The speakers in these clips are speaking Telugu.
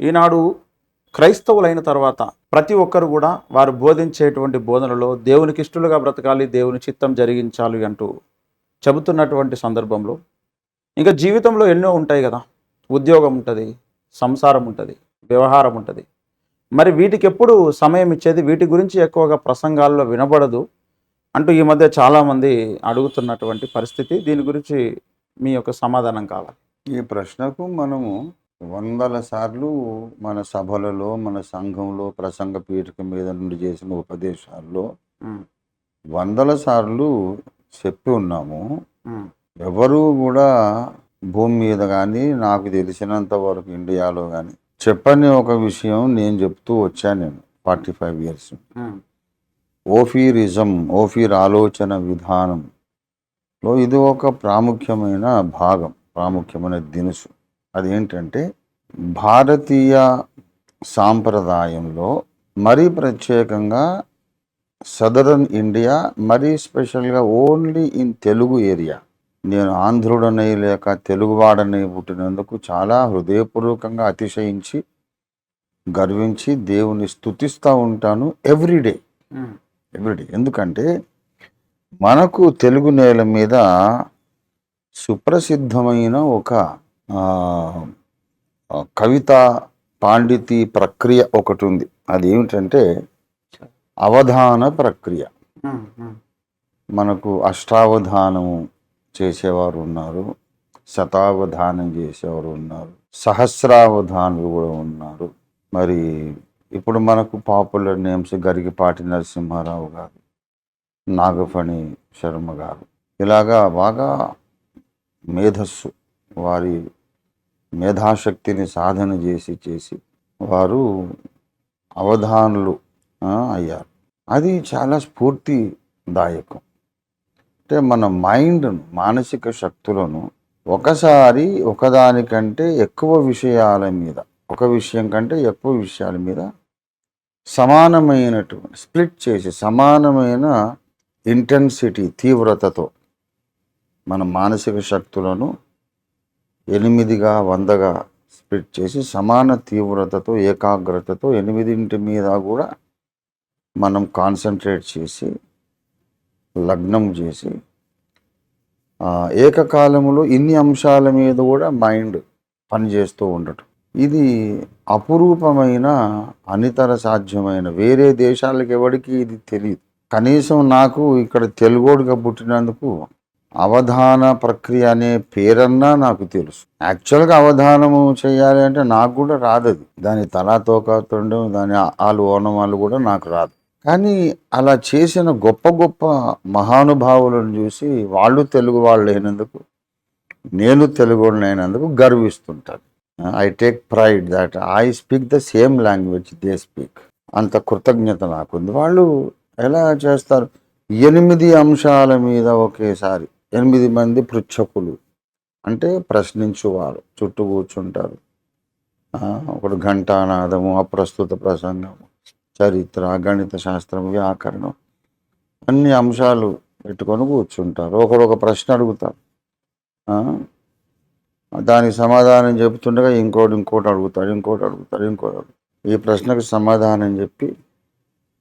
ఈనాడు క్రైస్తవులైన తర్వాత ప్రతి ఒక్కరు కూడా వారు బోధించేటువంటి బోధనలో దేవునికి ఇష్టలుగా బ్రతకాలి దేవుని చిత్తం జరిగించాలి అంటూ చెబుతున్నటువంటి సందర్భంలో ఇంకా జీవితంలో ఎన్నో ఉంటాయి కదా. ఉద్యోగం ఉంటుంది సంసారం ఉంటుంది వ్యవహారం ఉంటుంది. మరి వీటికి ఎప్పుడు సమయం ఇచ్చేది? వీటి గురించి ఎక్కువగా ప్రసంగాల్లో వినబడదు అంటూ ఈ మధ్య చాలామంది అడుగుతున్నటువంటి పరిస్థితి. దీని గురించి మీ యొక్క సమాధానం కావాలి. ఈ ప్రశ్నకు మనము వందల సార్లు మన సభలలో మన సంఘంలో ప్రసంగ పీఠిక మీద నుండి చేసిన ఉపదేశాల్లో వందల సార్లు చెప్పి ఉన్నాము. ఎవరు కూడా భూమి మీద కానీ నాకు తెలిసినంత వరకు ఇండియాలో కానీ చెప్పని ఒక విషయం నేను చెప్తూ వచ్చాను నేను ఫార్టీ ఫైవ్ ఇయర్స్. ఓఫీరిజం ఓఫీర్ ఆలోచన విధానంలో ఇది ఒక ప్రాముఖ్యమైన భాగం ప్రాముఖ్యమైన దినుసు. అదేంటంటే భారతీయ సాంప్రదాయంలో మరీ ప్రత్యేకంగా సదరన్ ఇండియా మరీ స్పెషల్గా ఓన్లీ ఇన్ తెలుగు ఏరియా. నేను ఆంధ్రుడనై లేక తెలుగువాడనై పుట్టినందుకు చాలా హృదయపూర్వకంగా అతిశయించి గర్వించి దేవుని స్తుతిస్తూ ఉంటాను ఎవ్రీడే ఉమ్, ఎవ్రీడే ఎందుకంటే మనకు తెలుగు నేల మీద సుప్రసిద్ధమైన ఒక కవిత పాండితి ప్రక్రియ ఒకటి ఉంది. అది ఏమిటంటే అవధాన ప్రక్రియ. మనకు అష్టావధానము చేసేవారు ఉన్నారు శతావధానం చేసేవారు ఉన్నారు సహస్రావధానులు కూడా ఉన్నారు. మరి ఇప్పుడు మనకు పాపులర్ నేమ్స్ గరిగిపాటి నరసింహారావు గారు నాగఫణి శర్మ గారు ఇలాగా బాగా మేధస్సు వారి మేధాశక్తిని సాధన చేసి చేసి వారు అవధానులు అయ్యారు. అది చాలా స్ఫూర్తిదాయకం. అంటే మన మైండ్ను మానసిక శక్తులను ఒకసారి ఒకదానికంటే ఎక్కువ విషయాల మీద ఒక విషయం కంటే ఎక్కువ విషయాల మీద సమానమైనటువంటి స్ప్లిట్ చేసి సమానమైన ఇంటెన్సిటీ తీవ్రతతో మన మానసిక శక్తులను ఎనిమిదిగా వందగా స్ప్లిట్ చేసి సమాన తీవ్రతతో ఏకాగ్రతతో ఎనిమిదింటి మీద కూడా మనం కాన్సన్ట్రేట్ చేసి లగ్నం చేసి ఏకకాలంలో ఇన్ని అంశాల మీద కూడా మైండ్ పనిచేస్తూ ఉండటం. ఇది అపురూపమైన అనితర సాధ్యమైన వేరే దేశాలకు ఎవరికి ఇది తెలియదు కనీసం నాకు ఇక్కడ తెలుగోడుగా పుట్టినందుకు అవధాన ప్రక్రియ అనే పేరన్నా నాకు తెలుసు. యాక్చువల్గా అవధానము చేయాలి అంటే నాకు కూడా రాదది. దాని తలాతోకతుండడం దాని ఆలు ఓనమాలు కూడా నాకు రాదు. కానీ అలా చేసిన గొప్ప గొప్ప మహానుభావులను చూసి వాళ్ళు తెలుగు వాళ్ళు అయినందుకు నేను తెలుగు అయినందుకు గర్విస్తుంటాను I take pride that I speak the same language they speak అంత కృతజ్ఞత నాకుంది. వాళ్ళు ఎలా చేస్తారు? ఎనిమిది అంశాల మీద ఒకేసారి ఎనిమిది మంది పృచ్ఛకులు. అంటే ప్రశ్నించువారు చుట్టూ కూర్చుంటారు. ఒకడు ఘంటానాదము అప్రస్తుత ప్రసంగము చరిత్ర గణిత శాస్త్రం వ్యాకరణం అన్ని అంశాలు పెట్టుకొని కూర్చుంటారు. ఒకడు ఒక ప్రశ్న అడుగుతారు దానికి సమాధానం చెబుతుండగా ఇంకోటి ఇంకోటి అడుగుతాడు ఇంకోటి అడుగుతాడు ఇంకోటి అడుగుతాడు. ఈ ప్రశ్నకు సమాధానం చెప్పి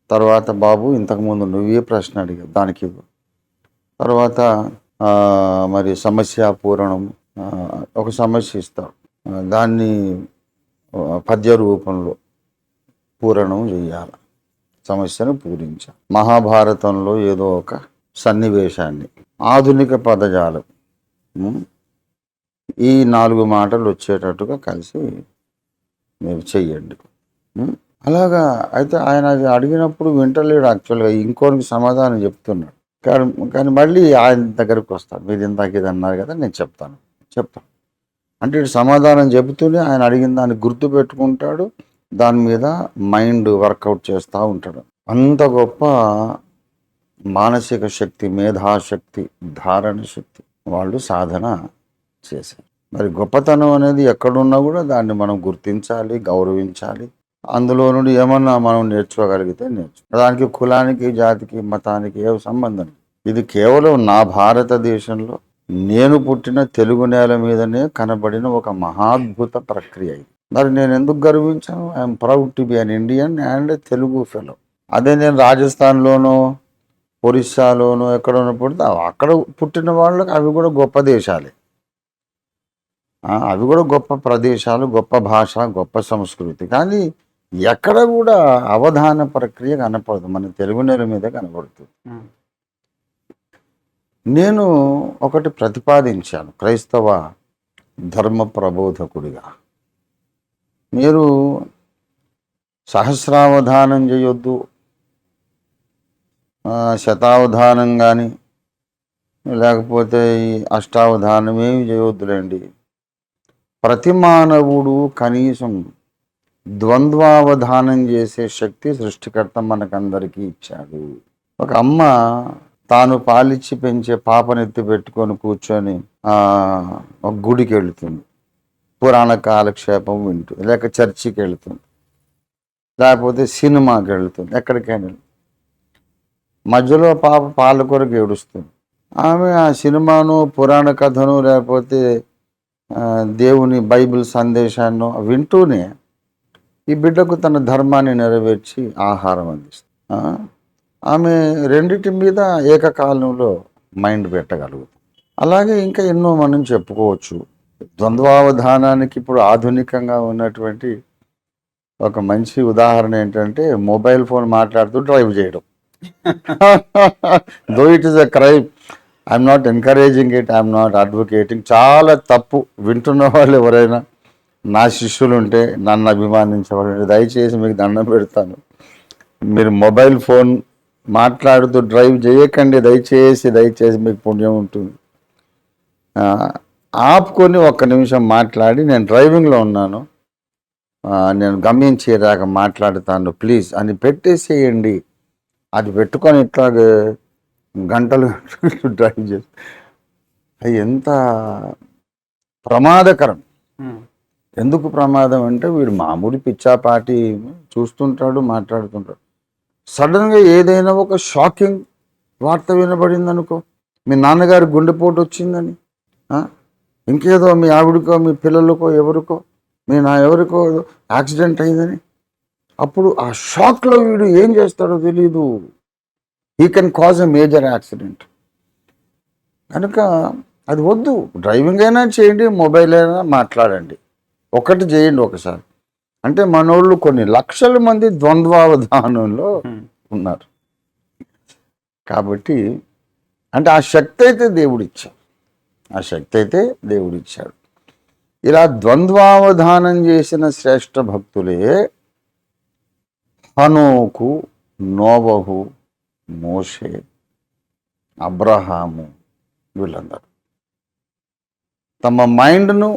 తర్వాత బాబు ఇంతకుముందు నువ్వు ఏ ప్రశ్న అడిగావు దానికి తర్వాత మరి సమస్య పూరణం ఒక సమస్య ఇస్తాడు దాన్ని పద్య రూపంలో పూరణం చేయాలి సమస్యను పూరించాలి మహాభారతంలో ఏదో ఒక సన్నివేశాన్ని ఆధునిక పదజాలం ఈ నాలుగు మాటలు వచ్చేటట్టుగా కలిసి మీరు చెయ్యండి. అలాగా అయితే ఆయన అడిగినప్పుడు వింటలేడు యాక్చువల్గా ఇంకోనికి సమాధానం చెప్తున్నాడు. కానీ కానీ మళ్ళీ ఆయన దగ్గరకు వస్తాను మీరు ఇందాక ఇది అన్నారు కదా నేను చెప్తాను. చెప్తాను. అంటే సమాధానం చెబుతూనే ఆయన అడిగిన దాన్ని గుర్తు పెట్టుకుంటాడు. దాని మీద మైండ్ వర్కౌట్ చేస్తూ ఉంటాడు. అంత గొప్ప మానసిక శక్తి మేధాశక్తి ధారణ శక్తి వాళ్ళు సాధన చేశారు. మరి గొప్పతనం అనేది ఎక్కడున్నా కూడా దాన్ని మనం గుర్తించాలి గౌరవించాలి. అందులో నుండి ఏమన్నా మనం నేర్చుకోగలిగితే నేర్చు. దానికి కులానికి జాతికి మతానికి ఏ సంబంధం ఇది కేవలం నా భారతదేశంలో నేను పుట్టిన తెలుగు నేల మీదనే కనబడిన ఒక మహాద్భుత ప్రక్రియ ఇది. మరి నేను ఎందుకు గర్వించాను? I'm proud to be an Indian and Telugu fellow అదే నేను రాజస్థాన్లోనో ఒరిస్సాలోనో ఎక్కడ ఉన్నప్పుడు అక్కడ పుట్టిన వాళ్ళకి అవి కూడా గొప్ప దేశాలే. అవి కూడా గొప్ప ప్రదేశాలు గొప్ప భాష గొప్ప సంస్కృతి. కానీ ఎక్కడ కూడా అవధాన ప్రక్రియ కనపడదు. మన తెలుగు నేల మీద కనపడుతుంది ఉమ్, నేను ఒకటి ప్రతిపాదించాను. క్రైస్తవ ధర్మ ప్రబోధకుడిగా. మీరు సహస్రావధానం చేయొద్దు. శతావధానం కానీ లేకపోతే ఈ అష్టావధానం ఏమి చేయొద్దులేండి. ప్రతి మానవుడు కనీసం ద్వంద్వావధానం చేసే శక్తి సృష్టికర్త మనకందరికీ ఇచ్చాడు. ఒక అమ్మ తాను పాలిచ్చి పెంచే పాపనెత్తి పెట్టుకొని కూర్చొని ఒక గుడికి వెళుతుంది. పురాణ కాలక్షేపం వింటుంది లేక చర్చికి వెళుతుంది. లేకపోతే సినిమాకి వెళుతుంది ఎక్కడికైనా మధ్యలో పాప పాల కొరకు ఏడుస్తుంది. ఆమె ఆ సినిమాను పురాణ కథను లేకపోతే దేవుని బైబిల్ సందేశాన్ని వింటూనే ఈ బిడ్డకు తన ధర్మాన్ని నెరవేర్చి ఆహారం అందిస్తుంది. ఆమె రెండిటి మీద ఏకకాలంలో మైండ్ పెట్టగలుగుతుంది. అలాగే ఇంకా ఎన్నో మనం చెప్పుకోవచ్చు. ద్వంద్వావధానానికి ఇప్పుడు ఆధునికంగా ఉన్నటువంటి ఒక మంచి ఉదాహరణ ఏంటంటే మొబైల్ ఫోన్ మాట్లాడుతూ డ్రైవ్ చేయడం. Though it is a crime I'm not encouraging it I'm not advocating చాలా తప్పు వింటున్న వాళ్ళు ఎవరైనా నా శిష్యులు ఉంటే నన్ను అభిమానించేవాళ్ళు. ఉంటే దయచేసి మీకు దండం పెడతాను. మీరు మొబైల్ ఫోన్ మాట్లాడుతూ డ్రైవ్ చేయకండి. దయచేసి దయచేసి మీకు పుణ్యం ఉంటుంది. ఆపుకొని ఒక్క నిమిషం మాట్లాడి నేను డ్రైవింగ్లో ఉన్నాను. నేను గమ్యం చేయరాక మాట్లాడుతాను ప్లీజ్ అని పెట్టేసేయండి. అది పెట్టుకొని ఇట్లాగే గంటలు గంటలు డ్రైవ్ చేసి అది ఎంత ప్రమాదకరం. ఎందుకు ప్రమాదం అంటే వీడు మామూలు పిచ్చాపాటి చూస్తుంటాడు మాట్లాడుతుంటాడు. సడన్గా ఏదైనా ఒక షాకింగ్ వార్త వినబడింది అనుకో మీ నాన్నగారి గుండెపోటు వచ్చిందని ఇంకేదో మీ ఆవిడకో మీ పిల్లలకో ఎవరికో మీ నా ఎవరికో యాక్సిడెంట్ అయిందని. అప్పుడు ఆ షాక్లో వీడు ఏం చేస్తాడో తెలీదు. He can cause a major accident కనుక అది వద్దు. డ్రైవింగ్ అయినా చేయండి మొబైల్ అయినా మాట్లాడండి. ఒకటి చేయండి ఒకసారి. అంటే మనోళ్ళు కొన్ని లక్షల మంది ద్వంద్వావధానంలో ఉన్నారు. కాబట్టి అంటే ఆ శక్తి అయితే దేవుడు ఇచ్చాడు ఆ శక్తి అయితే దేవుడు ఇచ్చాడు ఇలా ద్వంద్వావధానం చేసిన శ్రేష్ఠ భక్తులే హనోకు నోవహు మోషే అబ్రహాము వీళ్ళందరూ. తమ మైండ్ను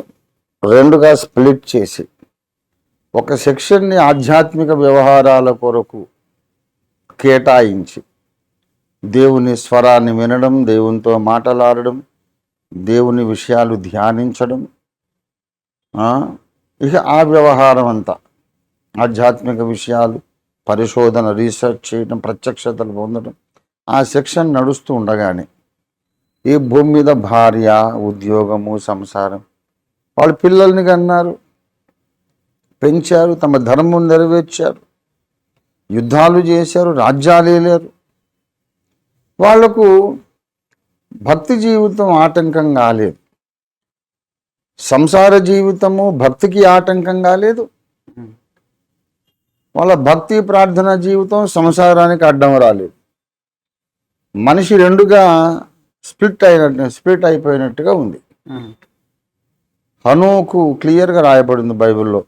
రెండుగా స్ప్లిట్ చేసి ఒక సెక్షన్ని ఆధ్యాత్మిక వ్యవహారాల కొరకు కేటాయించి దేవుని స్వరాన్ని వినడం దేవునితో మాట్లాడడం దేవుని విషయాలు ధ్యానించడం ఇక ఆ వ్యవహారం అంతా ఆధ్యాత్మిక విషయాలు పరిశోధన రీసెర్చ్ చేయడం ప్రత్యక్షతలు పొందడం ఆ సెక్షన్ నడుస్తూ ఉండగానే ఈ భూమి మీద భార్య ఉద్యోగము సంసారం వాళ్ళ పిల్లల్ని కన్నారు పెంచారు తమ ధర్మం నెరవేర్చారు యుద్ధాలు చేశారు రాజ్యాలు లేరు వాళ్ళకు భక్తి జీవితం ఆటంకం కాలేదు. సంసార జీవితము భక్తికి ఆటంకం కాలేదు. వాళ్ళ భక్తి ప్రార్థన జీవితం సంసారానికి అడ్డం రాలేదు. మనిషి రెండుగా స్ప్లిట్ అయినట్టు స్ప్లిట్ అయిపోయినట్టుగా ఉంది. హనుకు క్లియర్గా రాయబడింది బైబిల్లో.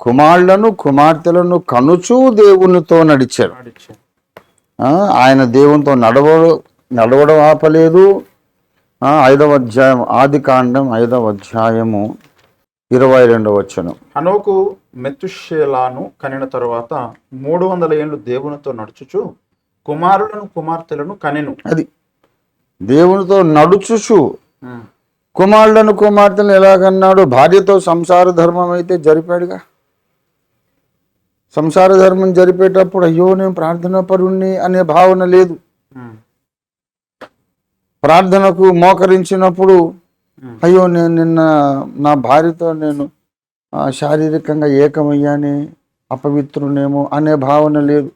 కుమారులను కుమార్తెలను కనుచూ దేవునితో నడిచారు. ఆయన దేవునితో నడవడం నడవడం ఆపలేదు. ఐదవ అధ్యాయం ఆది కాండం ఐదవ అధ్యాయము ఇరవై రెండవ వచ్చను హనోకు మెతుషేలాను కనిన తరువాత మూడు వందల ఏళ్ళు దేవునితో నడుచుచు కుమారులను కుమార్తెలను కనెను. అది. దేవునితో నడుచుచు కుమారులను కుమార్తెలను ఎలాగన్నాడు? భార్యతో సంసార ధర్మం అయితే జరిపాడుగా. సంసార ధర్మం జరిపేటప్పుడు అయ్యో నేను ప్రార్థనా పరుణ్ణి అనే భావన లేదు. ప్రార్థనకు మోకరించినప్పుడు అయ్యో నేను నిన్న నా భార్యతో నేను శారీరకంగా ఏకమయ్యానే అపవిత్రునేమో అనే భావన లేదు.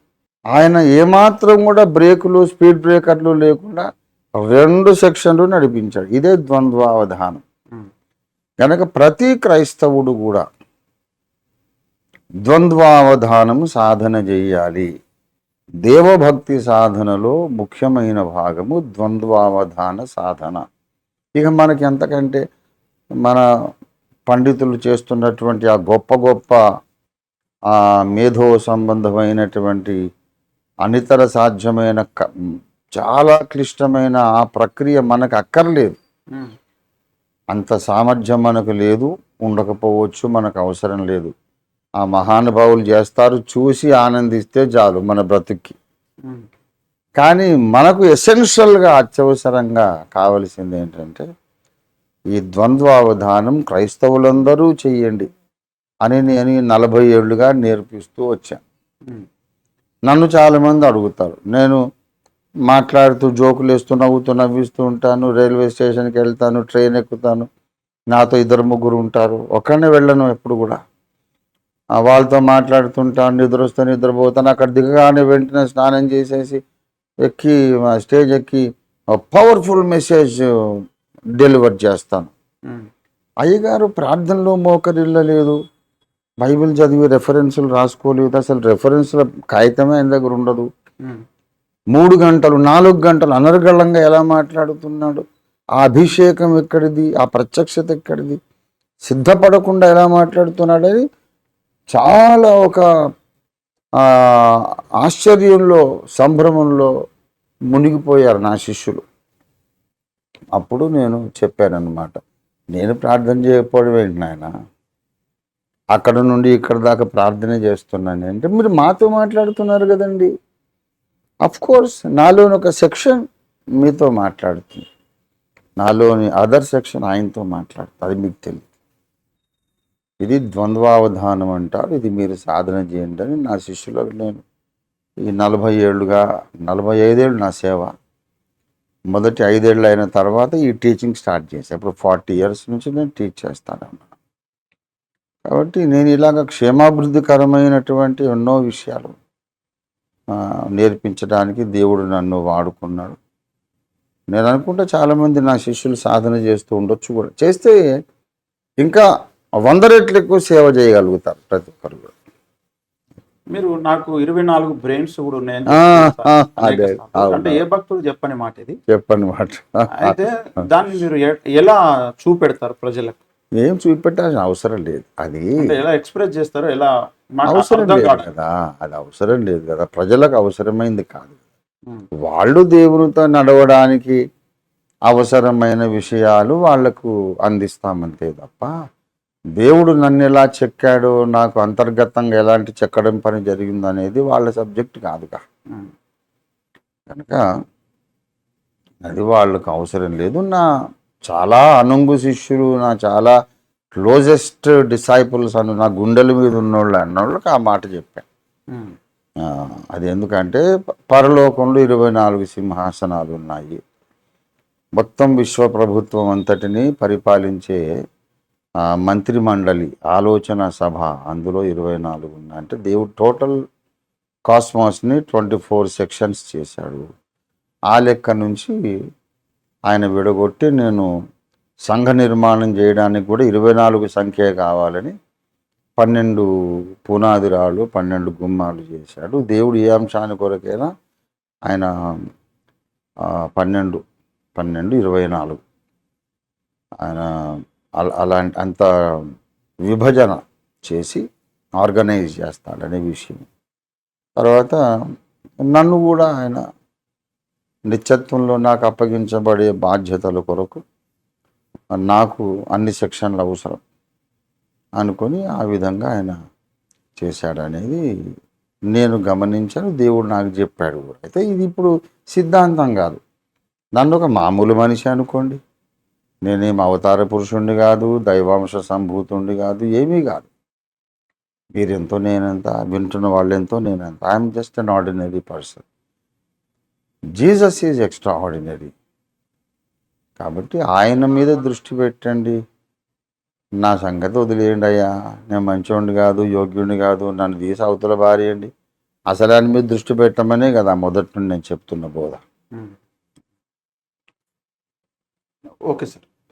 ఆయన ఏమాత్రం కూడా బ్రేకులు స్పీడ్ బ్రేకర్లు లేకుండా రెండు సెక్షన్లు నడిపించాడు. ఇదే ద్వంద్వావధానం. కనుక ప్రతి క్రైస్తవుడు కూడా ద్వంద్వావధానం సాధన చేయాలి. దేవభక్తి సాధనలో ముఖ్యమైన భాగము ద్వంద్వావధాన సాధన. ఇక మనకి ఎంతకంటే మన పండితులు చేస్తున్నటువంటి ఆ గొప్ప గొప్ప ఆ మేధో సంబంధమైనటువంటి అనితర సాధ్యమైన క- చాలా క్లిష్టమైన ఆ ప్రక్రియ మనకు అక్కర్లేదు. అంత సామర్థ్యం మనకు లేదు ఉండకపోవచ్చు మనకు అవసరం లేదు. ఆ మహానుభావులు చేస్తారు చూసి ఆనందిస్తే చాలు మన బ్రతుక్కి. కానీ మనకు ఎసెన్షియల్గా అత్యవసరంగా కావలసింది ఏంటంటే ఈ ద్వంద్వావధానం క్రైస్తవులందరూ చెయ్యండి అని నేను నలభై ఏళ్ళుగా నేర్పిస్తూ వచ్చాను. నన్ను చాలామంది అడుగుతారు. నేను మాట్లాడుతూ జోకులు వేస్తూ నవ్వుతూ నవ్విస్తూ ఉంటాను. రైల్వే స్టేషన్కి వెళ్తాను ట్రైన్ ఎక్కుతాను. నాతో ఇద్దరు ముగ్గురు ఉంటారు. ఒక్కడనే వెళ్ళను ఎప్పుడు కూడా. వాళ్ళతో మాట్లాడుతుంటాను నిద్ర వస్తే నిద్రపోతాను. అక్కడ దిగగానే వెంటనే స్నానం చేసేసి ఎక్కి స్టేజ్ ఎక్కి పవర్ఫుల్ మెసేజ్ డెలివర్ చేస్తాను. అయ్యగారు ప్రార్థనలో మోకరిల్లలేదు. బైబిల్ చదివి రెఫరెన్సులు రాసుకోలేదు. అసలు రెఫరెన్స్ల కాగితమే ఆయన దగ్గర ఉండదు. మూడు గంటలు నాలుగు గంటలు అనర్గళంగా ఎలా మాట్లాడుతున్నాడు? ఆ అభిషేకం ఎక్కడిది? ఆ ప్రత్యక్షత ఎక్కడిది? సిద్ధపడకుండా ఎలా మాట్లాడుతున్నాడు? అది చాలా ఒక ఆశ్చర్యంలో సంభ్రమంలో మునిగిపోయారు నా శిష్యులు. అప్పుడు నేను చెప్పానన్నమాట. నేను ప్రార్థన చేయకపోవడం ఏంటి నాయన? అక్కడ నుండి ఇక్కడ దాకా ప్రార్థన చేస్తున్నాను అంటే మీరు మాతో మాట్లాడుతున్నారు కదండి. కోర్స్ నాలోని ఒక సెక్షన్ మీతో మాట్లాడుతుంది. నాలోని అదర్ సెక్షన్ ఆయనతో మాట్లాడుతుంది. అది మీకు తెలియదు ఇది ద్వంద్వావధానం అంటారు. ఇది మీరు సాధన చేయండి అని నా శిష్యులకు నేను ఈ నలభై ఏళ్ళుగా నలభై ఐదేళ్ళు నా సేవ. మొదటి ఐదేళ్ళు అయిన తర్వాత ఈ టీచింగ్ స్టార్ట్ చేశాను ఇప్పుడు ఫార్టీ ఇయర్స్ నుంచి నేను టీచ్ చేస్తాను కాబట్టి నేను ఇలాగ క్షేమాభివృద్ధికరమైనటువంటి ఎన్నో విషయాలు నేర్పించడానికి దేవుడు నన్ను వాడుకున్నాడు. నేను అనుకుంటా చాలామంది నా శిష్యులు సాధన చేస్తూ ఉండొచ్చు కూడా. చేస్తే ఇంకా వంద రెట్లు ఎక్కువ సేవ చేయగలుగుతారు ప్రతి ఒక్కరు కూడా. మీరు నాకు ఇరవై నాలుగు బ్రెయిన్స్ కూడా ఉన్నాయని అదే. అవును. అంటే ఏ భక్తులు చెప్పని మాట ఇది? చెప్పండి మాట. అయితే దాన్ని మీరు ఎలా చూపెడతారు ప్రజలకు? ఏం చూపెట్టాల్సిన అవసరం లేదు. అది ఎలా ఎక్స్ప్రెస్ చేస్తారో ఎలా అవసరం లేదు కాదు. అది అవసరం లేదు కదా. ప్రజలకు అవసరమైంది కాదు వాళ్ళు దేవునితో నడవడానికి అవసరమైన విషయాలు వాళ్ళకు అందిస్తామంతే తప్ప దేవుడు నన్ను ఎలా చెక్కాడో నాకు అంతర్గతంగా ఎలాంటి చెక్కడం పని జరిగిందో అనేది వాళ్ళ సబ్జెక్ట్ కాదుగా కనుక అది వాళ్ళకు అవసరం లేదు. నా చాలా అనుంగు శిష్యులు నా చాలా క్లోజెస్ట్ డిసైపుల్స్ అను నా గుండెల మీద ఉన్నోళ్ళు అన్నోళ్ళకి ఆ మాట చెప్పాను. అది ఎందుకంటే పరలోకంలో ఇరవై నాలుగు సింహాసనాలు ఉన్నాయి. మొత్తం విశ్వ ప్రభుత్వం అంతటిని పరిపాలించే మంత్రి మండలి ఆలోచన సభ అందులో ఇరవై నాలుగు ఉన్నాయి. అంటే దేవుడు టోటల్ కాస్మాస్ని ట్వంటీ ఫోర్ సెక్షన్స్ చేశాడు. ఆ లెక్క నుంచి ఆయన విడగొట్టి నేను సంఘ నిర్మాణం చేయడానికి కూడా ఇరవై నాలుగు సంఖ్య కావాలని పన్నెండు పునాది రాళ్ళు పన్నెండు గుమ్మాలు చేశాడు. దేవుడు ఏ అంశాన్ని కొరకైనా ఆయన పన్నెండు పన్నెండు ఇరవై నాలుగు. ఆయన అలాంటి అంత విభజన చేసి ఆర్గనైజ్ చేస్తాడనే విషయం. తర్వాత నన్ను కూడా ఆయన నిత్యత్వంలో నాకు అప్పగించబడే బాధ్యతల కొరకు నాకు అన్ని సెక్షన్లు అవసరం అనుకొని ఆ విధంగా ఆయన చేశాడనేది నేను గమనించాను. దేవుడు నాకు చెప్పాడు కూడా. అయితే ఇది ఇప్పుడు సిద్ధాంతం కాదు. నన్ను ఒక మామూలు మనిషి అనుకోండి. నేనేం అవతార పురుషుణ్ణి కాదు దైవాంశ సంభూతుండి కాదు ఏమీ కాదు. మీరెంతో నేనెంత వింటున్న వాళ్ళెంతో నేనెంత. I'm just an ordinary person. Jesus is extraordinary కాబట్టి ఆయన మీద దృష్టి పెట్టండి. నా సంగతి వదిలేయండి అయ్యా. నేను మంచోడిని కాదు యోగ్యుడిని కాదు నన్ను తీసి అవతల భార్యండి అసలు ఆయన మీద దృష్టి పెట్టమనే కదా మొదటి నుండి నేను చెప్తున్న బోధ. Okay sir.